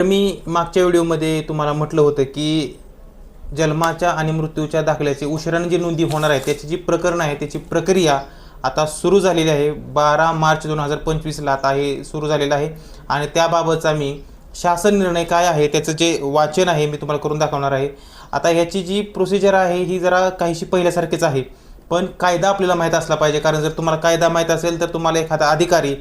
मी मागच्या व्हिडिओमध्ये तुम्हाला म्हटलं होतं की जन्माच्या आणि मृत्यूच्या दाखल्याची उशिराने जी नोंदी होणार आहे त्याची जी प्रकरण आहे त्याची प्रक्रिया आता सुरू झालेली आहे. बारा मार्च दोन हजार पंचवीसला आता हे सुरू झालेलं आहे. आणि त्याबाबतचा मी शासन निर्णय काय आहे त्याचं जे वाचन आहे मी तुम्हाला करून दाखवणार आहे. आता ह्याची जी प्रोसिजर आहे ही जरा काहीशी पहिल्यासारखीच आहे. पण कायदा आपल्याला माहीत असला पाहिजे कारण जर तुम्हाला कायदा माहीत असेल तर तुम्हाला एखादा अधिकारी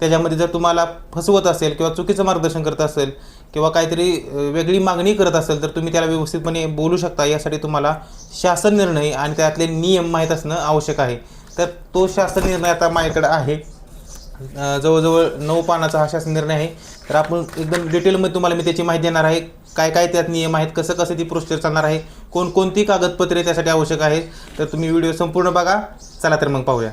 त्याच्यामध्ये जर तुम्हाला फसवत असेल किंवा चुकीचं मार्गदर्शन करत असेल किंवा काहीतरी वेगळी मागणी करत असेल तर तुम्ही त्याला व्यवस्थितपणे बोलू शकता. यासाठी तुम्हाला शासन निर्णय आणि त्यातले नियम माहीत असणं आवश्यक आहे. तर तो शासन निर्णय आता माझ्याकडे आहे. जवळजवळ नऊ पानाचा हा शासन निर्णय आहे. तर आपण एकदम डिटेलमध्ये तुम्हाला मी त्याची माहिती देणार आहे. काय काय त्यात नियम आहेत कसं कसं ती प्रोसिजर चालणार आहे कोणकोणती कागदपत्रे त्यासाठी आवश्यक आहेत तर तुम्ही व्हिडिओ संपूर्ण बघा. चला तर मग पाहूया.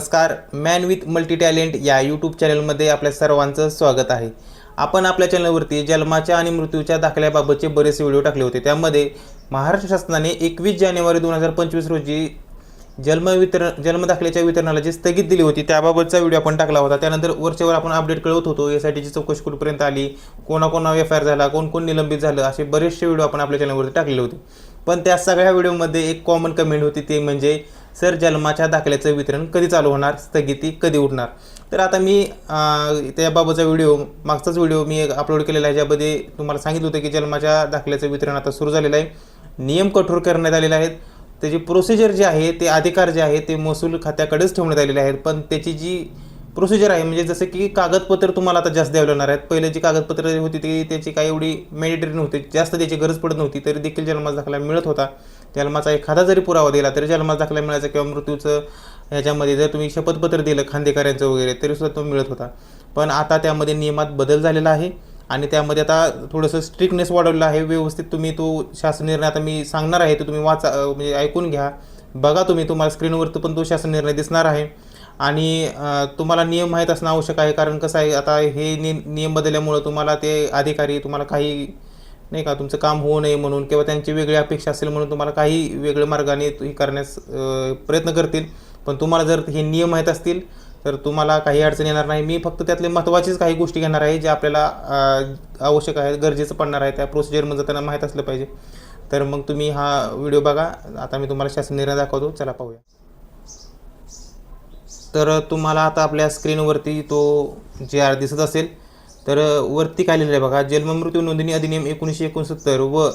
नमस्कार मॅन विथ मल्टी टॅलेंट या यूट्यूब चॅनलमध्ये आपल्या सर्वांचं स्वागत आहे. आपण आपल्या चॅनलवरती जन्माच्या आणि मृत्यूच्या दाखल्याबाबतचे बरेचसे व्हिडिओ टाकले होते. त्यामध्ये महाराष्ट्र शासनाने एकवीस जानेवारी दोन हजार पंचवीस रोजी जन्म वितरण जन्मदाखल्याच्या वितरणाला जी स्थगित दिली होती त्याबाबतचा व्हिडिओ आपण टाकला होता. त्यानंतर वरच्यावर आपण अपडेट कळवत होतो. यासाठीची चौकशी कुठपर्यंत आली कोणाकोणा एफ आय आर झाला कोण कोण निलंबित झालं असे बरेचसे व्हिडिओ आपण आपल्या चॅनलवरती टाकलेले होते. पण त्या सगळ्या व्हिडिओमध्ये एक कॉमन कमेंट होती ते म्हणजे सर जन्माच्या दाखल्याचं वितरण कधी चालू होणार? स्थगिती कधी उठणार? तर आता मी त्याबाबतचा व्हिडिओ मागचाच व्हिडिओ मी अपलोड केलेला आहे ज्यामध्ये तुम्हाला सांगितलं होतं की जन्माच्या दाखल्याचं वितरण आता सुरू झालेलं आहे. नियम कठोर करण्यात आलेले आहेत. त्याची प्रोसिजर जे आहे ते अधिकार जे आहे ते महसूल खात्याकडेच ठेवण्यात आलेले आहेत. पण त्याची जी प्रोसिजर आहे म्हणजे जसं की कागदपत्र तुम्हाला आता जास्त द्यावं लागणार आहेत. पहिले जी कागदपत्र होती ती त्याची काही एवढी मॅनिटरी नव्हती. जास्त त्याची गरज पडत नव्हती तरी देखील जन्माचा दाखला मिळत होता. जन्माचा एखादा जरी पुरावा दिला तरी जन्माचा दाखला मिळायचा किंवा मृत्यूचं ह्याच्यामध्ये जर तुम्ही शपथपत्र दिलं खांदेकरांचं वगैरे तरीसुद्धा तो मिळत होता. पण आता त्यामध्ये नियमात बदल झालेला आहे आणि त्यामध्ये आता थोडंसं स्ट्रिक्टनेस वाढवलेलं आहे. व्यवस्थित तुम्ही तो शासन निर्णय आता मी सांगणार आहे तो तुम्ही वाचा म्हणजे ऐकून घ्या. बघा तुम्ही तुम्हाला स्क्रीनवरती पण तो शासन निर्णय दिसणार आहे. आणि तुम्हाला नियम माहीत असणं आवश्यक आहे कारण कसं आहे आता हे नि नियम बदलल्यामुळं तुम्हाला ते अधिकारी तुम्हाला काही नाही का तुमचं काम होऊ नये म्हणून किंवा त्यांची वेगळी अपेक्षा असेल म्हणून तुम्हाला काही वेगळ्या मार्गाने हे करण्यास प्रयत्न करतील. पण तुम्हाला जर हे नियम माहीत असतील तर तुम्हाला काही अडचण येणार नाही. मी फक्त त्यातले महत्त्वाचीच काही गोष्टी घेणार आहे ज्या आपल्याला आवश्यक आहे गरजेचं पडणार आहे. त्या प्रोसिजरमध्ये त्यांना माहीत असलं पाहिजे. तर मग तुम्ही हा व्हिडिओ बघा. आता मी तुम्हाला शासन निर्णय दाखवतो. चला पाहूया. तर तुम्हाला आता आपल्या स्क्रीनवरती तो जे आर दिसत असेल तर वरती काय लिहिलं आहे बघा जन्ममृत्यू नोंदणी अधिनियम एकोणीसशे एकोणसत्तर व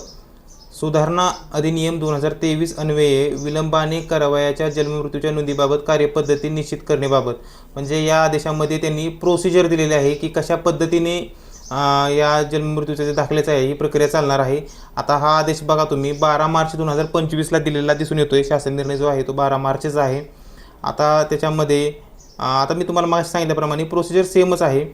सुधारणा अधिनियम दोन हजार तेवीस अन्वये विलंबाने करावयाच्या जन्ममृत्यूच्या नोंदीबाबत कार्यपद्धती निश्चित करण्याबाबत. म्हणजे या आदेशामध्ये त्यांनी प्रोसिजर दिलेली आहे की कशा पद्धतीने या जन्ममृत्यूचे जे दाखल्याचं आहे ही प्रक्रिया चालणार आहे. आता हा आदेश बघा तुम्ही बारा मार्च दोन हजार पंचवीसला दिलेला दिसून येतोय. शासन निर्णय जो आहे तो बारा मार्चचा आहे. आता त्याच्यामध्ये आता मी तुम्हाला मागे सांगितल्याप्रमाणे प्रोसिजर सेमच आहे.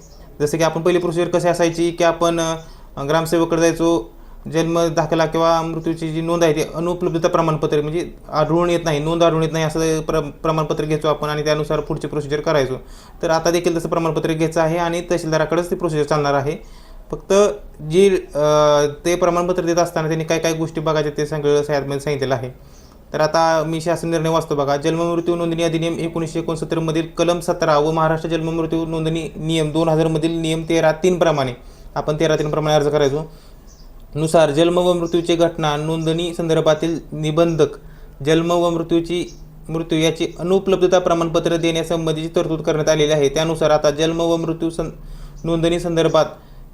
जसं की आपण पहिली प्रोसिजर कशी असायची की आपण अं, ग्रामसेवकडे जायचो जन्म दाखला किंवा मृत्यूची जी नोंद आहे ती अनुपलब्धता प्रमाणपत्र म्हणजे आढळून येत नाही नोंद आढळून येत नाही असं प्र प्रमाणपत्र घ्यायचो आपण आणि त्यानुसार पुढची प्रोसिजर करायचो. तर आता देखील तसं प्रमाणपत्र घ्यायचं आहे आणि तहसीलदाराकडेच ती प्रोसिजर चालणार आहे. फक्त जी ते प्रमाणपत्र देत असताना त्यांनी काय काय गोष्टी बघायच्या ते सगळं साहेबमध्ये सांगितलेलं आहे. तर आता मी शासन निर्णय वाचतो बघा. जन्ममृत्यू नोंदणी अधिनियम एकोणीसशे एकोणसत्तरमधील कलम सतरा व महाराष्ट्र जन्ममृत्यू नोंदणी नियम दोन हजारमधील नियम तेरा तीन प्रमाणे. आपण तेरा तीन प्रमाणे अर्ज करायचो. नुसार जन्म व मृत्यूची घटना नोंदणी संदर्भातील निबंधक जन्म व मृत्यूची मृत्यू याची अनुपलब्धता प्रमाणपत्र देण्यासंबंधीची तरतूद करण्यात आलेली आहे. त्यानुसार आता जन्म व मृत्यू सं नोंदणी संदर्भात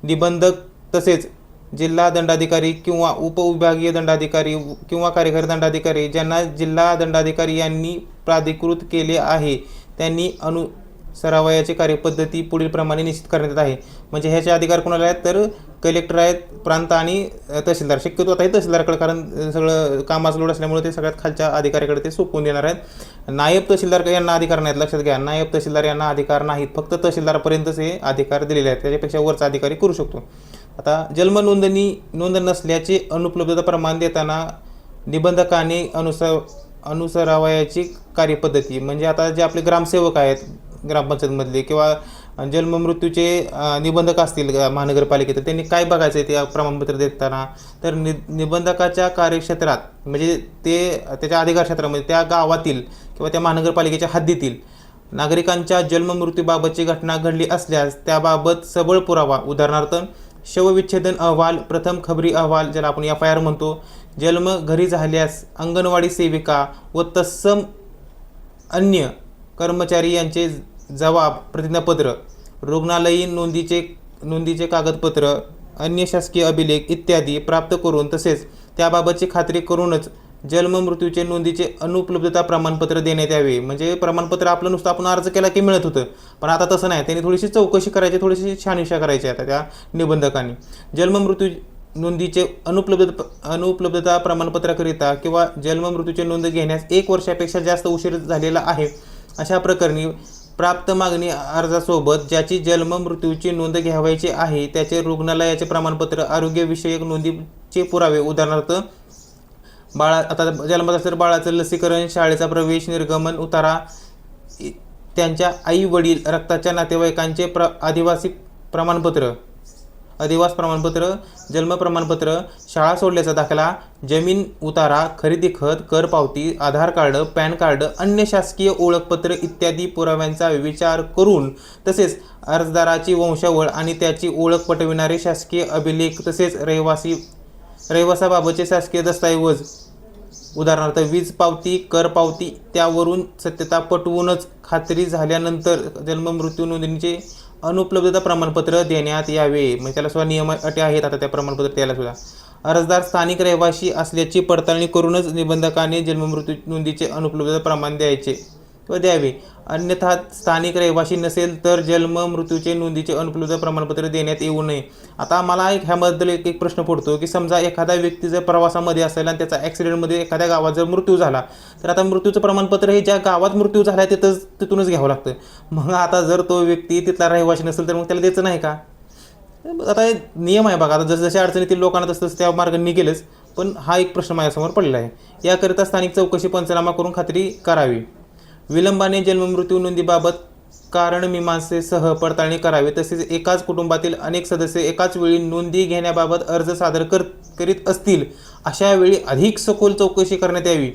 निबंधक तसेच जिल्हा दंडाधिकारी किंवा उपविभागीय दंडाधिकारी किंवा कार्यकारी दंडाधिकारी ज्यांना जिल्हा दंडाधिकारी यांनी प्राधिकृत केले आहे त्यांनी अनु सरावयाची कार्यपद्धती पुढील प्रमाणे निश्चित करण्यात येत आहे. म्हणजे ह्याचे अधिकार कोणाला आहेत? तर कलेक्टर आहेत प्रांत आणि तहसीलदार. शक्यतो आता हे तहसीलदारकडे कारण सगळं कामाचं लोड असल्यामुळे ते सगळ्यात खालच्या अधिकाऱ्याकडे ते सोपवून देणार आहेत. नायब तहसीलदार यांना अधिकार नाहीत लक्षात घ्या. नायब तहसीलदार यांना अधिकार नाहीत. फक्त तहसीलदारपर्यंतच हे अधिकार दिलेले आहेत. त्याच्यापेक्षा वरचा अधिकारी करू शकतो. आता जन्म नोंदणी नोंद नसल्याचे अनुपलब्धता प्रमाण देताना निबंधकाने अनुसर अनुसरावयाची कार्यपद्धती म्हणजे आता जे आपले ग्रामसेवक आहेत ग्रामपंचायतमधले किंवा जन्ममृत्यूचे निबंधक असतील महानगरपालिकेत तर त्यांनी काय बघायचं आहे ते प्रमाणपत्र देताना? तर नि निबंधकाच्या कार्यक्षेत्रात म्हणजे ते त्याच्या अधिकार क्षेत्रामध्ये त्या गावातील किंवा त्या महानगरपालिकेच्या हद्दीतील नागरिकांच्या जन्ममृत्यूबाबतची घटना घडली असल्यास त्याबाबत सबळ पुरावा उदाहरणार्थ शवविच्छेदन अहवाल प्रथम खबरी अहवाल ज्याला आपण एफ आय आर म्हणतो जन्म घरी झाल्यास अंगणवाडी सेविका व तत्सम अन्य कर्मचारी यांचे जबाब प्रतिज्ञापत्र रुग्णालयीन नोंदीचे नोंदीचे कागदपत्र अन्य शासकीय अभिलेख इत्यादी प्राप्त करून तसेच त्याबाबतची खात्री करूनच जन्म मृत्यूचे नोंदीचे अनुपलब्धता प्रमाणपत्र देण्यात यावे. म्हणजे प्रमाणपत्र आपलं नुसतं आपण अर्ज केला की मिळत होतं. पण आता तसं नाही. त्यांनी थोडीशी चौकशी करायची थोडीशी छानविषा करायची आता त्या निबंधकांनी. जन्म मृत्यू नोंदीचे अनुपलब्ध अनुपलब्धता प्रमाणपत्राकरिता किंवा जन्ममृत्यूची नोंद घेण्यास एक वर्षापेक्षा जास्त उशीर झालेला आहे. अशा प्रकरणी प्राप्त मागणी अर्जासोबत ज्याची जन्म मृत्यूची नोंद घ्यावायची आहे त्याचे रुग्णालयाचे प्रमाणपत्र आरोग्यविषयक नोंदीचे पुरावे उदाहरणार्थ बाळा आता जन्मत असेल तर बाळाचं लसीकरण शाळेचा प्रवेश निर्गमन उतारा इ- त्यांच्या आई वडील रक्ताच्या नातेवाईकांचे प्र आदिवासी प्रमाणपत्र अधिवास प्रमाणपत्र जन्म प्रमाणपत्र शाळा सोडल्याचा दाखला जमीन उतारा खरेदी खत कर पावती आधार कार्ड पॅन कार्ड अन्य शासकीय ओळखपत्र इत्यादी पुराव्यांचा विचार करून तसेच अर्जदाराची वंशावळ आणि त्याची ओळख पटविणारे शासकीय अभिलेख तसेच रहिवासी रहिवासाबाबतचे शासकीय दस्तऐवज उदाहरणार्थ वीज पावती कर पावती त्यावरून सत्यता पटवूनच खात्री झाल्यानंतर जन्म मृत्यू नोंदणीचे अनुपलब्धता प्रमाणपत्र देण्यात यावे. म्हणजे त्याला सुद्धा नियम अटी आहेत आता त्या प्रमाणपत्र द्यायला सुद्धा. अर्जदार स्थानिक रहिवासी असल्याची पडताळणी करूनच निबंधकाने जन्ममृत्यू नोंदीचे अनुपलब्धता प्रमाण द्यायचे. द्यावे. अन्यथा स्थानिक रहिवासी नसेल तर जन्म मृत्यूचे नोंदीचे अनुपलब्ध प्रमाणपत्र देण्यात येऊ नये. आता मला एक ह्याबद्दल एक एक प्रश्न पडतो की समजा एखादा व्यक्ती जर प्रवासामध्ये असेल आणि त्याचा ॲक्सिडेंटमध्ये एखाद्या गावात जर मृत्यू झाला तर आता मृत्यूचं प्रमाणपत्र हे ज्या गावात मृत्यू झाला आहे तिथंच तिथूनच घ्यावं लागतं. मग आता जर तो व्यक्ती तिथला रहिवासी नसेल तर मग त्याला द्यायचं नाही का? आता हे नियम आहे बघा आता जसजशा अडचणीतील लोकांना तसं त्या मार्गाने गेलंच पण हा एक प्रश्न माझ्यासमोर पडला आहे. याकरिता स्थानिक चौकशी पंचनामा करून खात्री करावी. विलंबाने जन्ममृत्यू नोंदीबाबत कारण मीमांसेसह पडताळणी करावी तसेच एकाच कुटुंबातील अनेक सदस्य एकाच वेळी नोंदी घेण्याबाबत अर्ज सादर कर करीत असतील अशा वेळी अधिक सखोल चौकशी करण्यात यावी.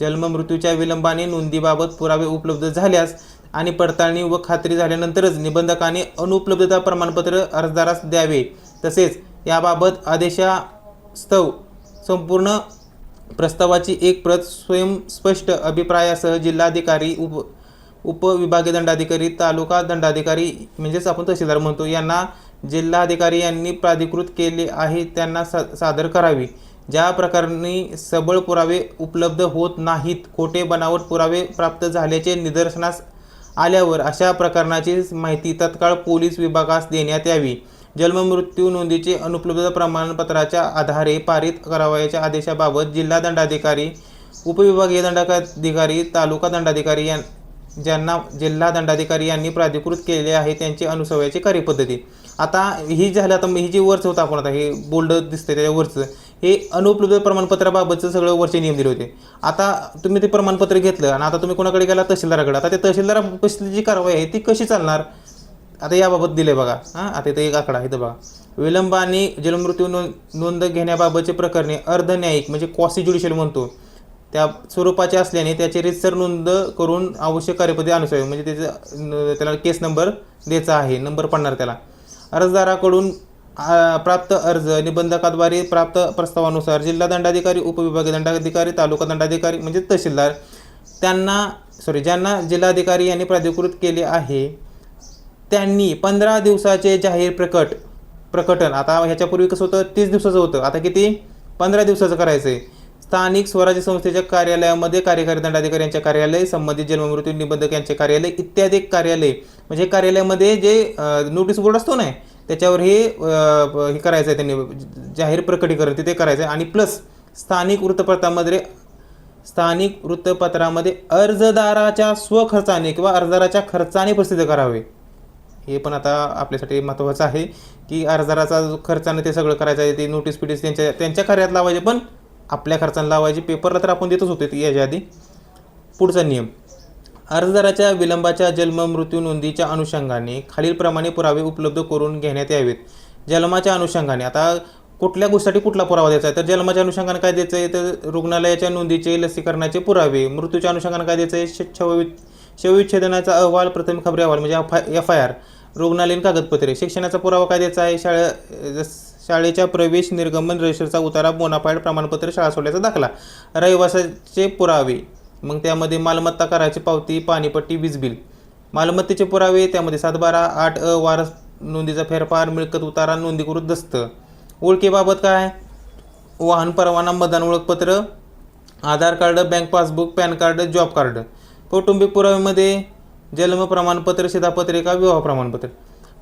जन्ममृत्यूच्या विलंबाने नोंदीबाबत पुरावे उपलब्ध झाल्यास आणि पडताळणी व खात्री झाल्यानंतरच निबंधकाने अनुपलब्धता प्रमाणपत्र अर्जदारास द्यावे. तसेच याबाबत आदेशास्तव संपूर्ण प्रस्तावाची एक प्रत स्वयंस्पष्ट अभिप्रायासह जिल्हाधिकारी उप उपविभागीय दंडाधिकारी तालुका दंडाधिकारी म्हणजेच आपण तहसीलदार म्हणतो यांना जिल्हाधिकारी यांनी प्राधिकृत केले आहे त्यांना सा सादर करावी. ज्या प्रकरणी सबळ पुरावे उपलब्ध होत नाहीत खोटे बनावट पुरावे प्राप्त झाल्याचे निदर्शनास आल्यावर अशा प्रकरणाची माहिती तत्काळ पोलीस विभागास देण्यात यावी. जन्ममृत्यू नोंदीचे अनुपलब्ध प्रमाणपत्राच्या आधारे पारित करावयाच्या आदेशाबाबत जिल्हा दंडाधिकारी उपविभागीय दंडाधिकारी तालुका दंडाधिकारी यां ज्यांना जिल्हा दंडाधिकारी यांनी प्राधिकृत केलेले आहे त्यांची अनुसवायची कार्यपद्धती. आता ही झालं आता ही जी वर्ष होतं आपण आता हे बोल्ड दिसते त्याच्या वरचं हे अनुपलब्ध प्रमाणपत्राबाबतचं सगळं वरचे नियम दिले होते. आता तुम्ही ते प्रमाणपत्र घेतलं आणि आता तुम्ही कोणाकडे गेला? तहसीलदाराकडे. आता ते तहसीलदारापाशी जी कारवाई आहे ती कशी चालणार? आता याबाबत दिले बघा. हां आता इथं एक आकडा इथं बघा. विलंब आणि जलमृत्यू नोंद नोंद घेण्याबाबतचे प्रकरणे अर्धन्यायिक म्हणजे क्वासी ज्युडिशियल म्हणतो. त्या स्वरूपाचे असल्याने त्याची रितसर नोंद करून आवश्यक कार्यपद्धती अनुसार म्हणजे त्याचं न- त्याला केस नंबर द्यायचा आहे नंबर पडणार त्याला. अर्जदाराकडून प्राप्त अर्ज निबंधकाद्वारे प्राप्त प्रस्तावानुसार जिल्हा दंडाधिकारी उपविभागीय दंडाधिकारी तालुका दंडाधिकारी म्हणजे तहसीलदार त्यांना सॉरी ज्यांना जिल्हाधिकारी यांनी प्राधिकृत केले आहे त्यांनी पंधरा दिवसाचे जाहीर प्रकट प्रकटन. आता ह्याच्यापूर्वी कसं होतं? तीस दिवसाचं होतं. आता किती? पंधरा दिवसाचं करायचं आहे स्थानिक स्वराज्य संस्थेच्या कार्यालयामध्ये कार्यकारी दंडाधिकारी यांचे कार्यालय संबंधित जन्ममृत्यू निबंधक यांचे कार्यालय इत्यादी कार्यालय. म्हणजे कार्यालयामध्ये जे नोटीस बोर्ड असतो ना त्याच्यावर हे हे करायचं आहे त्यांनी. जाहीर प्रकटीकरण तिथे करायचं आहे आणि प्लस स्थानिक वृत्तपत्रामध्ये स्थानिक वृत्तपत्रामध्ये अर्जदाराच्या स्वखर्चाने किंवा अर्जदाराच्या खर्चाने प्रसिद्ध करावे. हे पण आता आपल्यासाठी महत्त्वाचं आहे की अर्जदाराचा जो खर्चाने ते सगळं करायचं आहे ते नोटीस पिटीस त्यांच्या त्यांच्या कार्यात लावायचे पण आपल्या खर्चाने लावायचे पेपरला तर आपण देतच होते याच्या आधी. पुढचा नियम. अर्जदाराच्या विलंबाच्या जन्म मृत्यू नोंदीच्या अनुषंगाने खालीलप्रमाणे पुरावे उपलब्ध करून घेण्यात यावेत. जन्माच्या अनुषंगाने. आता कुठल्या गोष्टीसाठी कुठला पुरावा द्यायचा आहे? तर जन्माच्या अनुषंगाने काय द्यायचं आहे? तर रुग्णालयाच्या नोंदीचे लसीकरणाचे पुरावे मृत्यूच्या अनुषंगाने काय द्यायचं आहे? श- शवविच्छेदनाचा अहवाल प्रथम खबरी अहवाल म्हणजे एफ आय आर रुग्णालयीन कागदपत्रे शिक्षणाचा पुरावा काय द्यायचा आहे? शाळे जस- शाळेच्या प्रवेश निर्गमन रजिस्टरचा उतारा बोनाफाईड प्रमाणपत्र शाळा सोडल्याचा दाखला. रहिवासाचे पुरावे मग त्यामध्ये मालमत्ता कराची पावती पाणीपट्टी वीज बिल. मालमत्तेचे पुरावे त्यामध्ये सातबारा आठ अ वारस नोंदीचा फेरफार मिळकत उतारा नोंदीकृत दस्त. ओळखीबाबत काय? वाहन परवाना मतदान ओळखपत्र Aadhaar card bank passbook PAN card job card. कौटुंबिक पुराव्यामध्ये जन्म प्रमाणपत्र शिधापत्रिका विवाह प्रमाणपत्र.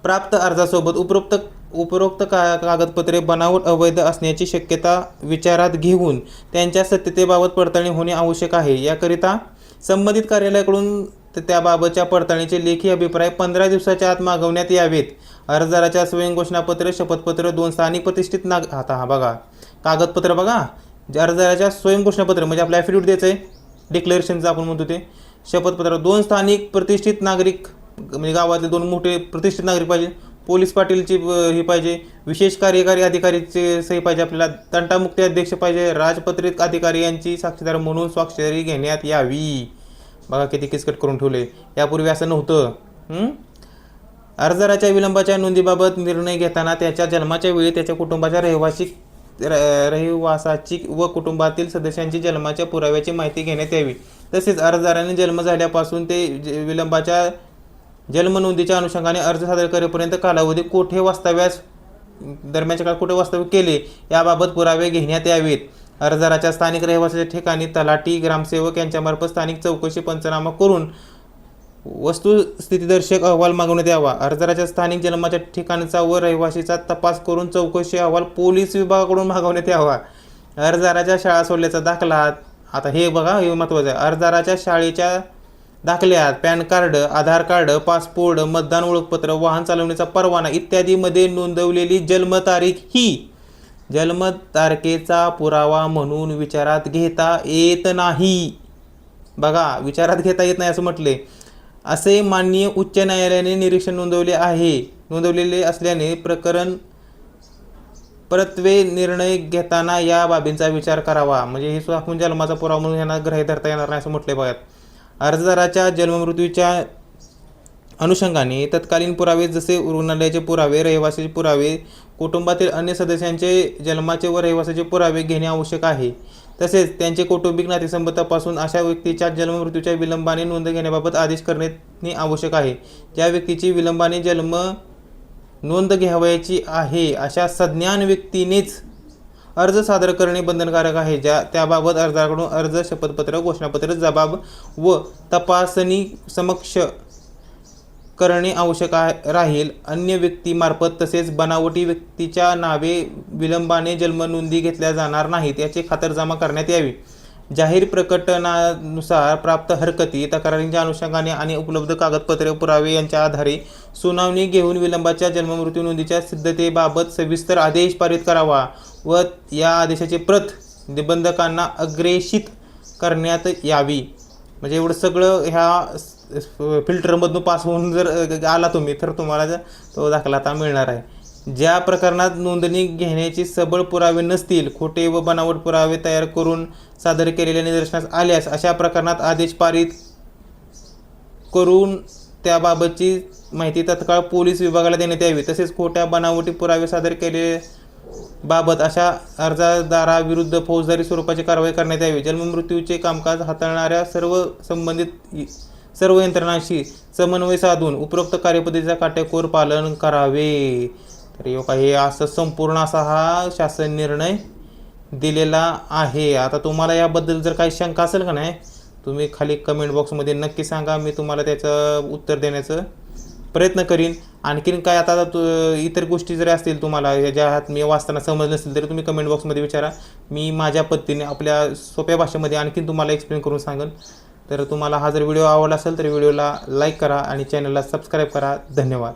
प्राप्त अर्जासोबत उपरोक्त उपरोक्त का कागदपत्रे बनावट अवैध असण्याची शक्यता विचारात घेऊन त्यांच्या सत्यतेबाबत पडताळणी होणे आवश्यक आहे. याकरिता संबंधित कार्यालयाकडून तर त्याबाबतच्या पडताळणीचे लेखी अभिप्राय पंधरा दिवसाच्या आत मागवण्यात यावेत. अर्जदाराच्या स्वयंघोषणापत्र शपथपत्र दोन स्थानिक प्रतिष्ठित नाग आता हा बघा. कागदपत्र बघा. अर्जदाराच्या स्वयंघोषणापत्र म्हणजे आपल्या ॲफिडेविट द्यायचं आहे. डिक्लेरेशनचं आपण म्हणतो ते शपथपत्र दोन स्थानिक प्रतिष्ठित नागरिक म्हणजे गावातले दोन मोठे प्रतिष्ठित नागरिक पाहिजे. पोलीस पाटीलची हे पाहिजे. विशेष कार्यकारी अधिकारीचे सही पाहिजे. आपल्याला तंटामुक्ती अध्यक्ष पाहिजे. राजपत्रित अधिकारी यांची साक्षीदार म्हणून स्वाक्षरी घेण्यात यावी. बघा किती किचकट करून ठेवले. यापूर्वी असं नव्हतं. अर्जदाराच्या विलंबाच्या नोंदीबाबत निर्णय घेताना त्याच्या जन्माच्या वेळी त्याच्या कुटुंबाच्या रहिवासी र- रहिवासाची व कुटुंबातील सदस्यांची जन्माच्या पुराव्याची माहिती घेण्यात यावी. तसेच अर्जदाराने जन्म झाल्यापासून ते विलंबाच्या जन्म नोंदीच्या अनुषंगाने अर्ज सादर करेपर्यंत कालावधी कुठे वास्तव्यास दरम्यानच्या काळात कुठे वास्तव्य केले याबाबत पुरावे घेण्यात यावेत. अर्जदाराच्या स्थानिक रहिवासाच्या ठिकाणी तलाठी ग्रामसेवक यांच्यामार्फत स्थानिक चौकशी पंचनामा करून वस्तुस्थितीदर्शक अहवाल मागवण्यात यावा. अर्जदाराच्या स्थानिक जन्माच्या ठिकाणचा व रहिवासीचा तपास करून चौकशी अहवाल पोलीस विभागाकडून मागवण्यात यावा. अर्जदाराच्या शाळा सोडल्याचा दाखला आता हे बघा हे महत्त्वाचं आहे. अर्जदाराच्या शाळेच्या दाखल्यात PAN card Aadhaar card passport मतदान ओळखपत्र वाहन चालवण्याचा परवाना इत्यादीमध्ये नोंदवलेली जन्मतारीख ही जन्मतारखेचा पुरावा म्हणून विचारात घेता येत नाही. बघा विचारात घेता येत नाही असं म्हटले. असे माननीय उच्च न्यायालयाने निरीक्षण नोंदवले आहे. नोंदवलेले असल्याने प्रकरण परत्वे निर्णय घेताना या बाबींचा विचार करावा. म्हणजे हे सुद्धा आपण जन्माचा पुरावा म्हणून यांना ग्रह धरता येणार नाही असं म्हटले बघा. अर्जदाराच्या जन्ममृत्यूच्या अनुषंगाने तत्कालीन पुरावे जसे रुग्णालयाचे पुरावे रहिवासाचे पुरावे कुटुंबातील अन्य सदस्यांचे जन्माचे व रहिवासाचे पुरावे घेणे आवश्यक आहे. तसेच त्यांचे कौटुंबिक नातेसंबंध तपासून अशा व्यक्तीच्या जन्ममृत्यूच्या विलंबाने नोंद घेण्याबाबत आदेश करणे आवश्यक आहे. ज्या व्यक्तीची विलंबाने जन्म नोंद घ्यावयाची आहे अशा सज्ञान व्यक्तीनेच अर्ज सादर करणे बंधनकारक आहे ज्या त्याबाबत अर्जाकडून अर्ज शपथपत्र घोषणापत्र जबाब व तपासणी समक्ष करणे आवश्यक आहे राहील. अन्य व्यक्तीमार्फत तसेच बनावटी व्यक्तीच्या नावे विलंबाने जन्मनोंदी घेतल्या जाणार नाहीत याची खातरजमा करण्यात यावी. जाहीर प्रकटनानुसार प्राप्त हरकती तक्रारींच्या अनुषंगाने आणि उपलब्ध कागदपत्रे पुरावे यांच्या आधारे सुनावणी घेऊन विलंबाच्या जन्ममृत्यू नोंदीच्या सिद्धतेबाबत सविस्तर आदेश पारित करावा व या आदेशाची प्रत निबंधकांना अग्रेषित करण्यात यावी. म्हणजे एवढं सगळं ह्या फिल्टरमधून पास होऊन जर आला तुम्ही तर तुम्हाला तो दाखला आता मिळणार आहे. ज्या प्रकरणात नोंदणी घेण्याची सबळ पुरावे नसतील खोटे व बनावट पुरावे तयार करून सादर केलेल्या निदर्शनास आल्यास अशा प्रकरणात आदेश पारित करून त्याबाबतची माहिती तत्काळ पोलीस विभागाला देण्यात यावी. तसेच खोट्या बनावटी पुरावे सादर केले बाबत अशा अर्जदाराविरुद्ध फौजदारी स्वरूपाची कारवाई करण्यात यावी. जन्ममृत्यूचे कामकाज हाताळणाऱ्या सर्व संबंधित सर्व यंत्रणांशी समन्वय साधून उपरोक्त कार्यपद्धतीचा काटेकोर पालन करावे. तर यो हे असं संपूर्ण असा हा शासन निर्णय दिलेला आहे. आता तुम्हाला याबद्दल जर काही शंका असेल का नाही तुम्ही खाली कमेंट बॉक्समध्ये नक्की सांगा. मी तुम्हाला त्याचं उत्तर देण्याचं प्रयत्न करीन. आणखीन काय आता इतर गोष्टी जरी असतील तुम्हाला या ज्या हात मी वाचताना समज नसेल तरी तुम्ही कमेंट बॉक्समध्ये विचारा. मी माझ्या पद्धतीने आपल्या सोप्या भाषेमध्ये आणखीन तुम्हाला एक्सप्लेन करून सांगेन. तर तुम्हाला हा जर व्हिडिओ आवडला असेल तर व्हिडिओला लाईक करा आणि चॅनलला सबस्क्राईब करा. धन्यवाद.